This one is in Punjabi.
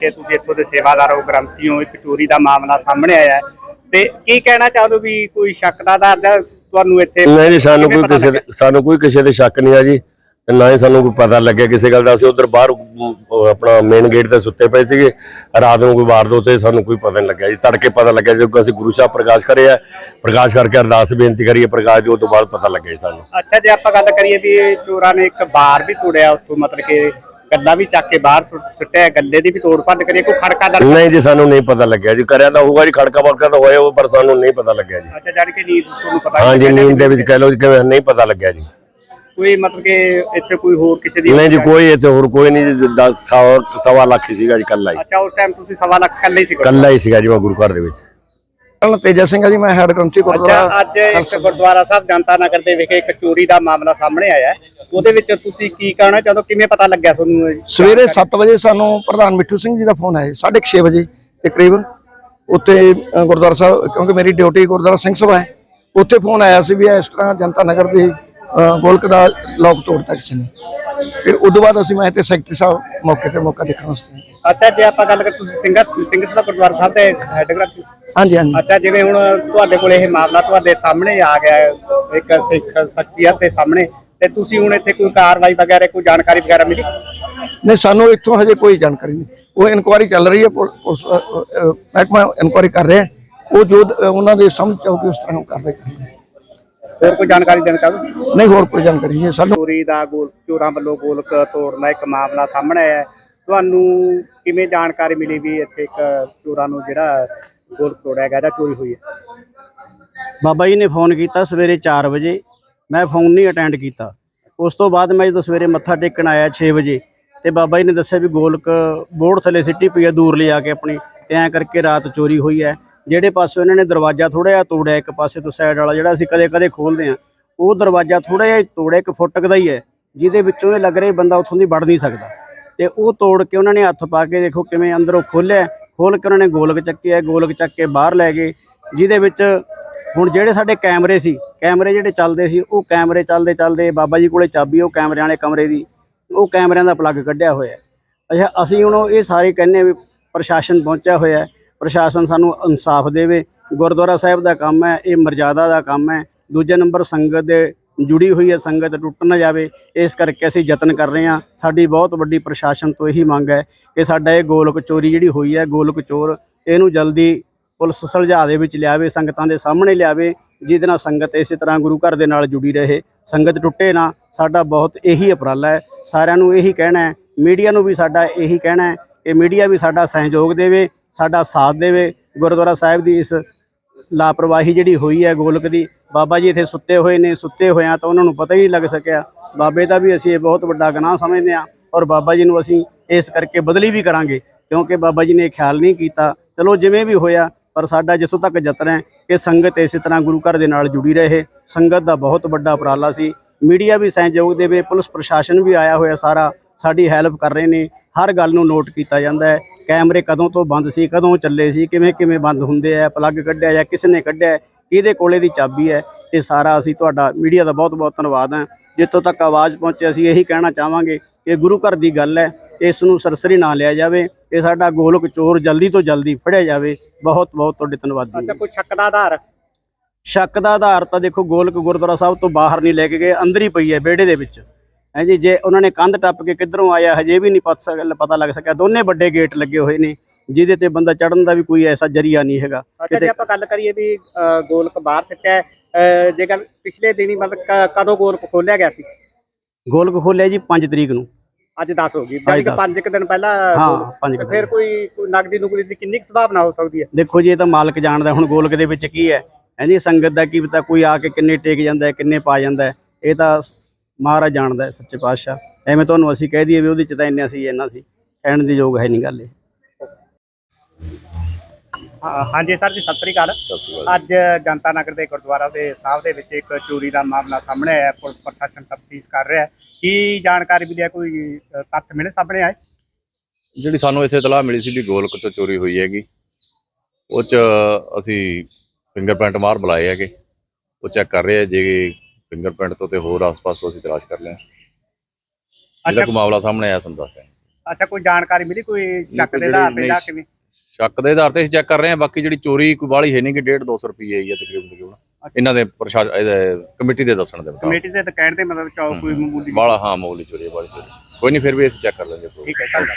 ਕਿ ਤੁਸੀਂ ਇੱਥੋਂ ਦੇ ਸੇਵਾਦਾਰ ਹੋ ਗ੍ਰੰਥੀ ਹੋ ਇੱਕ ਚੋਰੀ ਦਾ ਮਾਮਲਾ ਸਾਹਮਣੇ ਆਇਆ ਹੈ। ਤੇ ਕੀ ਕਹਿਣਾ ਚਾਹੋ ਵੀ ਕੋਈ ਸ਼ੱਕ ਦਾ ਆਧਾਰ ਤੁਹਾਨੂੰ ਇੱਥੇ ਨਹੀਂ ਜੀ ਸਾਨੂੰ ਕੋਈ ਕਿਸੇ? ਦੇ- ਸਾਨੂੰ ਕੋਈ ਕਿਸੇ ਦੇ ਸ਼ੱਕ ਨਹੀਂ ਆ ਜੀ ਤੇ ਨਾ ਹੀ ਸਾਨੂੰ ਕੋਈ ਪਤਾ ਲੱਗਿਆ ਕਿਸੇ ਗੱਲ ਦਾ। ਅਸੀਂ ਉਧਰ ਬਾਹਰ ਅਮ, ਉਹ ਆਪਣਾ ਮੇਨ ਗੇਟ ਤੇ ਸੁੱਤੇ ਪਏ ਸੀਗੇ। ਰਾਤ ਨੂੰ ਕੋਈ ਵਾਰਦਾਤ ਹੋਈ ਸਾਨੂੰ ਕੋਈ ਪਤਾ ਨਹੀਂ ਲੱਗਿਆ ਜੀ। ਤੜਕੇ ਪਤਾ ਲੱਗਿਆ ਜਦੋਂ ਅਸੀਂ ਗੁਰੂ ਸਾਹਿਬ ਪ੍ਰਕਾਸ਼ ਕਰਿਆ ਪ੍ਰਕਾਸ਼ ਕਰਕੇ ਅਰਦਾਸ ਬੇਨਤੀ ਕਰੀਏ ਪ੍ਰਕਾਸ਼ ਜੋ ਤੋਂ ਬਾਅਦ ਪਤਾ ਲੱਗਿਆ ਜੀ ਸਾਨੂੰ। ਅੱਛਾ ਜੇ ਆਪਾਂ ਗੱਲ ਕਰੀਏ ਵੀ ਇਹ ਚੋਰਾਂ ਨੇ ਇੱਕ ਬਾਰ ਵੀ ਤੋੜਿਆ ਉੱਥੋਂ ਮਤਲਬ ਕਿ ਗੱਦਾ ਵੀ ਚੱਕ ਕੇ ਬਾਹਰ ਸੁੱਟ- ਸੁੱਟਿਆ ਗੱਲੇ ਦੀ ਵੀ ਤੋੜ ਭੰਨ ਕਰੀ ਕੋਈ ਖੜਕਾ ਦਰ ਨਹੀਂ ਜੀ ਸਾਨੂੰ ਨਹੀਂ ਪਤਾ ਲੱਗਿਆ ਜੀ ਕਰਿਆ ਤਾਂ ਹੋਊਗਾ ਜੀ ਖੜਕਾ ਵੜਕਾ ਤਾਂ ਹੋਇਆ ਹੋਊ, ਪਰ ਸਾਨੂੰ ਨਹੀਂ ਪਤਾ ਲੱਗਿਆ ਜੀ ਅੱਛਾ ਜਾਣੀ ਕਿ ਨੀਂਦ ਤੁਹਾਨੂੰ ਪਤਾ ਹਾਂ ਜੀ ਨਹੀਂ ਨੀਂਦ ਦੇ ਵਿੱਚ ਕਹਿ ਲਓ ਜੀ ਕਿਵੇਂ ਨਹੀਂ ਪਤਾ ਲੱਗਿਆ ਜੀ ਕੋਈ ਮਤਲਬ ਕਿ ਇੱਥੇ ਕੋਈ ਹੋਰ ਕਿਸੇ ਦੀ ਨਹੀਂ ਜੀ ਕੋਈ ਇੱਥੇ ਹੋਰ ਕੋਈ ਨਹੀਂ ਜੀ 10 ਸਵਾ ਲੱਖ ਹੀ ਸੀਗਾ ਜੀ ਕੱਲਾ ਹੀ ਅੱਛਾ ਉਸ ਟਾਈਮ ਤੁਸੀਂ ਸਵਾ ਲੱਖ ਕੱਲੇ ਹੀ ਸੀ ਕੋਲ। ਹੀ ਸੀਗਾ ਜੀ ਮੈਂ ਗੁਰੂ ਘਰ ਦੇ ਵਿੱਚ ਨਾਲ ਤੇਜਾ ਸਿੰਘ ਆ ਜੀ ਮੈਂ ਹੈਡ ਅੱਛਾ ਗੁਰਦੁਆਰਾ ਅੱਜ ਇੱਕ ਗੁਰਦੁਆਰਾ ਸਾਹਿਬ ਜਨਤਾ ਨਗਰ ਦੇ ਵਿਖੇ ਇੱਕ ਚੋਰੀ ਦਾ ਮਾਮਲਾ ਸਾਹਮਣੇ ਆਇਆ ਹੈ। ਉਹਦੇ ਵਿੱਚ ਤੁਸੀਂ ਕੀ ਕਹਿਣਾ ਚਾਹੁੰਦੇ ਹੋ ਕਿਵੇਂ ਪਤਾ ਲੱਗਿਆ ਤੁਹਾਨੂੰ ਇਹ? ਸਵੇਰੇ 7 ਵਜੇ ਸਾਨੂੰ ਪ੍ਰਧਾਨ ਮਿੱਠੂ ਸਿੰਘ ਜੀ ਦਾ ਫੋਨ ਆਇਆ 6:30 ਵਜੇ ਤਕਰੀਬਨ। ਉੱਥੇ ਅ, ਗੁਰਦੁਆਰਾ ਸਾਹਿਬ ਕਿਉਂਕਿ ਮੇਰੀ ਡਿਊਟੀ ਗੁਰਦੁਆਰਾ ਸਿੰਘ ਸਭਾ ਹੈ ਉੱਥੇ ਫੋਨ ਆਇਆ ਸੀ ਵੀ ਇਸ ਤਰ੍ਹਾਂ ਜਨਤਾ ਨਗਰ ਦੇ ਅ, ਗੋਲਕ ਦਾ ਲੋਕ ਤੋੜਤਾ ਕਿਸੇ ਨੇ। ਤੇ ਉਦੋਂ ਬਾਅਦ ਅਸੀਂ ਮੈਂ ਤੇ ਸੈਕਟਰੀ ਸਾਹਿਬ ਮੌਕੇ ਤੇ ਮੌਕਾ ਦੇਖਣ ਵਾਸਤੇ ਆਏ। ਅੱਛਾ ਜੇ ਆਪਾਂ ਗੱਲ ਕਰ ਤੁਸੀਂ ਸਿੰਘਾ ਸਿੰਘ ਦਾ ਗੁਰਦੁਆਰਾ ਸਾਹਿਬ ਦੇ ਹੈਡਗ੍ਰਾਫੀ ਹਾਂਜੀ ਹਾਂਜੀ। ਅੱਛਾ ਜਿਵੇਂ ਹੁਣ ਤੁਹਾਡੇ ਕੋਲ ਇਹ ਮਾਮਲਾ ਤੁਹਾਡੇ ਸਾਹਮਣੇ ਆ ਗਿਆ ਹੈ, ਇੱਕ ਸਿੱਖ ਸ਼ਖਸੀਅਤ ਦੇ ਸਾਹਮਣੇ। ਤੇ ਤੁਸੀਂ ਹੁਣ ਇੱਥੇ ਕੋਈ ਕਾਰਵਾਈ ਵਗੈਰਾ ਕੋਈ ਜਾਣਕਾਰੀ ਵਗੈਰਾ ਮਿਲੀ ਨਹੀਂ ਸਾਨੂੰ ਇੱਥੋਂ ਹਜੇ ਕੋਈ ਜਾਣਕਾਰੀ ਨਹੀਂ ਉਹ ਇਨਕੁਆਇਰੀ ਚੱਲ ਰਹੀ ਹੈ ਪੁਲ- ਪੁਲਿਸ ਮਹਿਕਮਾ ਇਨਕੁਆਇਰੀ ਕਰ ਰਿਹਾ। ਉਹ ਜੋ ਉਹਨਾਂ ਦੇ ਸਮਝ ਚ ਆਊਗੀ ਉਸ ਤਰ੍ਹਾਂ ਉਹ ਕਾਰਵਾਈ ਕਰਨਗੇ ਹੋਰ ਕੋਈ ਜਾਣਕਾਰੀ ਦੇਣਾ ਚਾਹੋ ਨਹੀਂ ਹੋਰ ਕੋਈ ਜਾਣਕਾਰੀ ਨਹੀਂ। ਸਾਨੂੰ ਚੋਰੀ ਦਾ ਗੋਲ ਚੋਰਾਂ ਵੱਲੋਂ ਗੋਲਕ ਤੋੜਨਾ ਇੱਕ ਮਾਮਲਾ ਸਾਹਮਣੇ ਆਇਆ। ਤੁਹਾਨੂੰ ਕਿਵੇਂ ਜਾਣਕਾਰੀ ਮਿਲੀ ਵੀ ਇੱਥੇ ਇੱਕ ਚੋਰਾਂ ਨੂੰ ਜਿਹੜਾ ਗੋਲਕ ਤੋੜਿਆ ਗਿਆ ਜਾਂ ਚੋਰੀ ਹੋਈ ਹੈ ਬਾਬਾ ਜੀ ਨੇ ਫੋਨ ਕੀਤਾ ਸਵੇਰੇ 4 ਵਜੇ ਮੈਂ ਫੋਨ ਨਹੀਂ ਅਟੈਂਡ ਕੀਤਾ। ਉਸ ਤੋਂ ਬਾਅਦ ਮੈਂ ਜਦੋਂ ਸਵੇਰੇ ਮੱਥਾ ਟੇਕਣ ਆਇਆ 6 ਵਜੇ, ਤੇ ਬਾਬਾ ਜੀ ਨੇ ਦੱਸਿਆ ਵੀ ਗੋਲਕ ਬੋਰਡ ਥੱਲੇ ਸਿੱਟੀ ਪਈ ਆ ਦੂਰ ਲਿਆ ਕੇ ਆਪਣੀ, ਤੇ ਐਂ ਕਰਕੇ ਰਾਤ ਚੋਰੀ ਹੋਈ ਹੈ ਜਿਹੜੇ ਪਾਸੇ ਇਹਨਾਂ ਨੇ ਦਰਵਾਜ਼ਾ ਥੋੜਾ ਜਿਹਾ ਤੋੜਿਆ, ਇੱਕ ਪਾਸੇ ਤੋਂ ਸਾਈਡ ਵਾਲਾ ਜਿਹੜਾ ਅਸੀਂ ਕਦੇ-ਕਦੇ ਖੋਲਦੇ ਆ ਉਹ ਦਰਵਾਜ਼ਾ ਥੋੜਾ ਜਿਹਾ ਤੋੜਿਆ, ਇੱਕ ਫੁੱਟਕ ਦਾ ਹੀ ਹੈ ਜਿਹਦੇ ਵਿੱਚੋਂ ਇਹ ਲੱਗ ਰਿਹਾ ਬੰਦਾ ਉੱਥੋਂ ਦੀ ਵੜ ਨਹੀਂ ਸਕਦਾ। ਤੇ ਉਹ ਤੋੜ ਕੇ ਉਹਨਾਂ ਨੇ ਹੱਥ ਪਾ ਕੇ ਦੇਖੋ ਕਿਵੇਂ ਅੰਦਰੋਂ ਖੋਲਿਆ ਖੋਲ ਕੇ ਉਹਨਾਂ ਨੇ ਗੋਲਕ ਚੱਕਿਆ, ਗੋਲਕ ਚੱਕ ਕੇ ਬਾਹਰ ਲੈ ਗਏ, ਜਿਹਦੇ ਵਿੱਚ ਹੁਣ ਜਿਹੜੇ ਸਾਡੇ ਕੈਮਰੇ ਸੀ ਕੈਮਰੇ ਜਿਹੜੇ ਚੱਲਦੇ ਸੀ, ਉਹ ਕੈਮਰੇ ਚੱਲਦੇ ਚੱਲਦੇ ਬਾਬਾ ਜੀ ਕੋਲੇ ਚਾਬੀ, ਉਹ ਕੈਮਰਿਆਂ ਵਾਲੇ ਕਮਰੇ ਦੀ, ਉਹ ਕੈਮਰਿਆਂ ਦਾ ਪਲੱਗ ਕੱਢਿਆ ਹੋਇਆ ਅੱਛਾ, ਅਸੀਂ ਹੁਣ ਇਹ ਸਾਰੇ ਕਹਿੰਦੇ ਵੀ ਪ੍ਰਸ਼ਾਸਨ ਪਹੁੰਚਿਆ ਹੋਇਆ ਪ੍ਰਸ਼ਾਸਨ ਸਾਨੂੰ ਇਨਸਾਫ ਦੇਵੇ। ਗੁਰਦੁਆਰਾ ਸਾਹਿਬ ਦਾ ਕੰਮ ਹੈ, ਇਹ ਮਰਜ਼ਾਦਾ ਦਾ ਕੰਮ ਹੈ। ਦੂਜੇ ਨੰਬਰ ਸੰਗਤ ਦੇ ਜੁੜੀ ਹੋਈ ਹੈ, ਸੰਗਤ ਟੁੱਟ ਨਾ ਜਾਵੇ, ਇਸ ਕਰਕੇ ਅਸੀਂ ਯਤਨ ਕਰ ਰਹੇ ਹਾਂ। ਸਾਡੀ ਬਹੁਤ ਵੱਡੀ ਪ੍ਰਸ਼ਾਸਨ ਤੋਂ ਇਹੀ ਮੰਗ ਹੈ ਕਿ ਸਾਡਾ ਇਹ ਗੋਲਕ ਚੋਰੀ ਜਿਹੜੀ ਹੋਈ ਹੈ, ਗੋਲਕ ਚੋਰ, ਇਹਨੂੰ ਜਲਦੀ ਪੁਲਿਸ ਸੁਲਝਾ ਦੇ ਵਿੱਚ ਲਿਆਵੇ, ਸੰਗਤਾਂ ਦੇ ਸਾਹਮਣੇ ਲਿਆਵੇ, ਜਿਹਦੇ ਨਾਲ ਸੰਗਤ ਇਸੇ ਤਰ੍ਹਾਂ ਗੁਰੂ ਘਰ ਦੇ ਨਾਲ ਜੁੜੀ ਰਹੇ। ਸੰਗਤ ਟੁੱਟੇ ਨਾ, ਸਾਡਾ ਬਹੁਤ ਇਹੀ ਉਪਰਾਲਾ ਹੈ। ਸਾਰਿਆਂ ਨੂੰ ਇਹੀ ਕਹਿਣਾ ਹੈ, ਮੀਡੀਆ ਨੂੰ ਵੀ ਸਾਡਾ ਇਹੀ ਕਹਿਣਾ ਹੈ ਕਿ ਮੀਡੀਆ ਵੀ ਸਾਡਾ ਸਹਿਯੋਗ ਦੇਵੇ, ਸਾਡਾ ਸਾਥ ਦੇਵੇ। ਗੁਰਦੁਆਰਾ ਸਾਹਿਬ ਦੀ ਇਸ ਲਾਪਰਵਾਹੀ ਜਿਹੜੀ ਹੋਈ ਹੈ ਗੋਲਕ ਦੀ, ਬਾਬਾ ਜੀ ਇੱਥੇ ਸੁੱਤੇ ਹੋਏ ਨੇ, ਸੁੱਤੇ ਹੋਇਆਂ ਤਾਂ ਉਹਨਾਂ ਨੂੰ ਪਤਾ ਹੀ ਨਹੀਂ ਲੱਗ ਸਕਿਆ। ਬਾਬੇ ਦਾ ਵੀ ਅਸੀਂ ਇਹ ਬਹੁਤ ਵੱਡਾ ਗੁਨਾਹ ਸਮਝਦੇ ਹਾਂ ਔਰ ਬਾਬਾ ਜੀ ਨੂੰ ਅਸੀਂ ਇਸ ਕਰਕੇ ਬਦਲੀ ਵੀ ਕਰਾਂਗੇ, ਕਿਉਂਕਿ ਬਾਬਾ ਜੀ ਨੇ ਇਹ ਖਿਆਲ ਨਹੀਂ ਕੀਤਾ। ਚਲੋ ਜਿਵੇਂ ਵੀ ਹੋਇਆ ਪਰ ਸਾਡਾ ਜਿੱਥੋਂ ਤੱਕ ਯਤਨ ਹੈ ਕਿ ਸੰਗਤ ਇਸੇ ਤਰ੍ਹਾਂ ਗੁਰੂ ਘਰ ਦੇ ਨਾਲ ਜੁੜੀ ਰਹੇ। ਸੰਗਤ ਦਾ ਬਹੁਤ ਵੱਡਾ ਉਪਰਾਲਾ ਸੀ। ਮੀਡੀਆ ਵੀ ਸਹਿਯੋਗ ਦੇਵੇ, ਪੁਲਿਸ ਪ੍ਰਸ਼ਾਸਨ ਵੀ ਆਇਆ ਹੋਇਆ ਸਾਰਾ, ਸਾਡੀ ਹੈਲਪ ਕਰ ਰਹੇ ਨੇ। ਹਰ ਗੱਲ ਨੂੰ ਨੋਟ ਕੀਤਾ ਜਾਂਦਾ ਹੈ। ਕੈਮਰੇ ਕਦੋਂ ਤੋਂ ਬੰਦ ਸੀ, ਕਦੋਂ ਚੱਲੇ ਸੀ, ਕਿਵੇਂ ਕਿਵੇਂ ਬੰਦ ਹੁੰਦੇ ਆ, ਪਲੱਗ ਕੱਢਿਆ ਜਾਂ ਕਿਸ ਨੇ ਕੱਢਿਆ, ਕਿਹਦੇ ਕੋਲੇ ਦੀ ਚਾਬੀ ਹੈ, ਇਹ ਸਾਰਾ ਅਸੀਂ ਤੁਹਾਡਾ ਮੀਡੀਆ ਦਾ ਬਹੁਤ ਬਹੁਤ ਧੰਨਵਾਦ ਹੈ। ਜਿੱਥੋਂ ਤੱਕ ਆਵਾਜ਼ ਪਹੁੰਚੇ ਅਸੀਂ ਇਹੀ ਕਹਿਣਾ ਚਾਹਾਂਗੇ ਕਿ ਗੁਰੂ ਘਰ ਦੀ ਗੱਲ ਹੈ, ਇਸ ਨੂੰ ਸਰਸਰੀ ਨਾ ਲਿਆ ਜਾਵੇ। ਇਹ ਸਾਡਾ ਗੋਲਕ ਚੋਰ ਜਲਦੀ ਤੋਂ ਜਲਦੀ ਫੜਿਆ ਜਾਵੇ। ਬਹੁਤ ਬਹੁਤ ਤੁਹਾਡੇ ਧੰਨਵਾਦੀ ਅੱਛਾ। ਕੋਈ ਸ਼ੱਕ ਦਾ ਆਧਾਰ? ਸ਼ੱਕ ਦਾ ਆਧਾਰ ਤਾਂ ਦੇਖੋ ਗੋਲਕ ਗੁਰਦੁਆਰਾ ਸਾਹਿਬ ਤੋਂ ਬਾਹਰ ਨਹੀਂ ਲੈ ਕੇ ਗਏ ਅੰਦਰ ਹੀ ਪਈ ਹੈ ਵਿਹੜੇ ਦੇ ਵਿੱਚ। ਹੈ ਜੀ ਜੇ ਉਹਨਾਂ ਨੇ ਕੰਧ ਟੱਪ ਕੇ ਕਿੱਧਰੋਂ ਆਇਆ ਹਜੇ ਵੀ ਨਹੀਂ ਪਤਾ ਲੱਗ ਸਕਿਆ। ਦੋਨੇ ਵੱਡੇ ਗੇਟ ਲੱਗੇ ਹੋਏ ਨੇ ਜਿਹਦੇ ਤੇ ਬੰਦਾ ਚੜਨ ਦਾ ਵੀ ਕੋਈ ਐਸਾ ਜਰੀਆ ਨਹੀਂ ਹੈਗਾ। ਅੱਛਾ ਜੇ ਆਪਾਂ ਗੱਲ ਕਰੀਏ ਵੀ ਗੋਲਕ ਬਾਹਰ ਸਿੱਟਿਆ ਹੈ, ਅ, ਜੇ ਗੱਲ ਪਿਛਲੇ ਦਿਨੀ ਮਤਲਬ ਕਦੋਂ ਗੋਲਕ ਖੋਲਿਆ ਗਿਆ ਸੀ? ਗੋਲਕ ਖੋਲਿਆ ਜੀ 5 ਤਰੀਕ ਨੂੰ। ਅੱਜ 10 ਹੋ ਗਈ। ਕਿ ਦਸ। 5 ਦਿਨ ਪਹਿਲਾਂ ਹਾਂ ਗੋਲਕ- 5 ਤੇ ਫਿਰ ਕੋਈ ਕੋਈ ਨਗਦੀ ਨੁਕਦੀ ਦੀ ਕਿੰਨੀ ਕੁ ਸੰਭਾਵਨਾ ਹੋ ਸਕਦੀ ਹੈ? ਦੇਖੋ ਜੀ ਇਹ ਤਾਂ ਮਾਲਕ ਜਾਣਦਾ ਹੁਣ ਗੋਲਕ ਦੇ ਵਿੱਚ ਕੀ ਹੈ? ਹਾਂਜੀ ਸੰਗਤ ਦਾ ਕੀ ਪਤਾ ਕੋਈ ਆ ਕੇ ਕਿੰਨੇ ਟੇਕ ਜਾਂਦਾ ਹੈ ਕਿੰਨੇ ਪਾ ਜਾਂਦਾ ਹੈ। ਇਹ ਤਾਂ ਸ- ਮਹਾਰਾਜ ਜਾਣਦਾ ਹੈ ਸੱਚੇ ਪਾਤਸ਼ਾਹ। ਐਵੇਂ ਤੁਹਾਨੂੰ ਅਸੀਂ ਕਹਿ ਦਈਏ ਵੀ ਉਹਦੇ ਚ ਤਾਂ ਇੰਨਾ ਸੀ ਇੰਨਾ ਸੀ। ਕਹਿਣ ਦੀ ਯੋਗ ਹੈ ਨਹੀਂ ਗੱਲ ਇਹ। ਹਾਂ- ਹਾਂਜੀ ਸਰ ਜੀ ਸਤਿ ਸ੍ਰੀ ਅਕਾਲ। ਅੱਜ ਜਨਤਾ ਨਗਰ ਦੇ ਗੁਰਦੁਆਰਾ ਦੇ ਸਾਹਿਬ ਦੇ ਵਿੱਚ ਇੱਕ ਚੋਰੀ ਦਾ ਮਾਮਲਾ ਸਾਹਮਣੇ ਆਇਆ ਪੁਲਿਸ ਪ੍ਰਸ਼ਾਸਨ ਤਫਤੀਸ਼ ਕਰ ਰਿਹਾ ਹੈ। ਕੀ ਜਾਣਕਾਰੀ ਮਿਲੀ ਹੈ ਕੋਈ ਅ, ਤੱਥ ਮਿਲੇ ਸਾਹਮਣੇ ਆਏ? ਜਿਹੜੀ ਸਾਨੂੰ ਇੱਥੇ ਇਤਲਾਹ ਮਿਲੀ ਸੀ ਵੀ ਗੋਲਕ ਤੋਂ ਚੋਰੀ ਹੋਈ ਹੈਗੀ ਉਹ ਚ ਅਸੀਂ ਫਿੰਗਰਪ੍ਰਿੰਟ ਮਾਰ ਬੁਲਾਏ ਹੈਗੇ ਉਹ ਚੈੱਕ ਕਰ ਰਹੇ ਆ ਜੇ ਫਿੰਗਰਪ੍ਰਿੰਟ ਤੋਂ ਤੇ ਹੋਰ ਆਸ-ਪਾਸ ਤੋਂ ਅਸੀਂ ਤਲਾਸ਼ ਕਰ ਲਿਆ ਜਿਹੜਾ ਅੱਛਾ। ਕੋਈ ਮਾਮਲਾ ਸਾਹਮਣੇ ਆਇਆ ਤੁਹਾਨੂੰ ਦੱਸ ਅੱਛਾ ਕੋਈ ਜਾਣਕਾਰੀ ਮਿਲੀ ਕੋਈ ਸ਼ੱਕ ਕੋਈ ਦੇ ਆਧਾਰ ਤੇ ਜਿਹੜੀ ਜਾਂ ਕਿਵੇਂ? ਸ਼ੱਕ ਦੇ ਆਧਾਰ ਤੇ ਅਸੀਂ ਚੈੱਕ ਕਰ ਰਹੇ ਹਾਂ ਬਾਕੀ ਜਿਹੜੀ ਚੋਰੀ ਕੋਈ ਬਾਹਲੀ ਹੈ ਨਹੀਂ ਕਿ 1.5 200 ਰੁਪਏ ਆਈ ਹੈ ਤਕਰੀਬਨ ਤਕਰੀਬਨ। ਇਹਨਾਂ ਦੇ ਪ੍ਰਸ਼ਾਸਨ ਕਮੇਟੀ ਦੇ ਦੱਸਣ ਦੇ ਮੁਤਾਬਕ। ਕਮੇਟੀ ਦੇ ਤਾਂ ਕਹਿਣ ਤੇ ਮਤਲਬ ਚੌ ਕੋਈ ਮਾਮੂਲੀ ਬਾਲਾ ਹਾਂ ਮਾਮੂਲੀ ਚੋਰੀ ਬਾਹਲੀ ਚੋਰੀ। ਕੋਈ ਨਹੀਂ ਫਿਰ ਵੀ ਅਸੀਂ ਚੈੱਕ ਕਰ ਲਾਂਗੇ ਠੀਕ ਹੈ ਧੰਨਵਾਦ।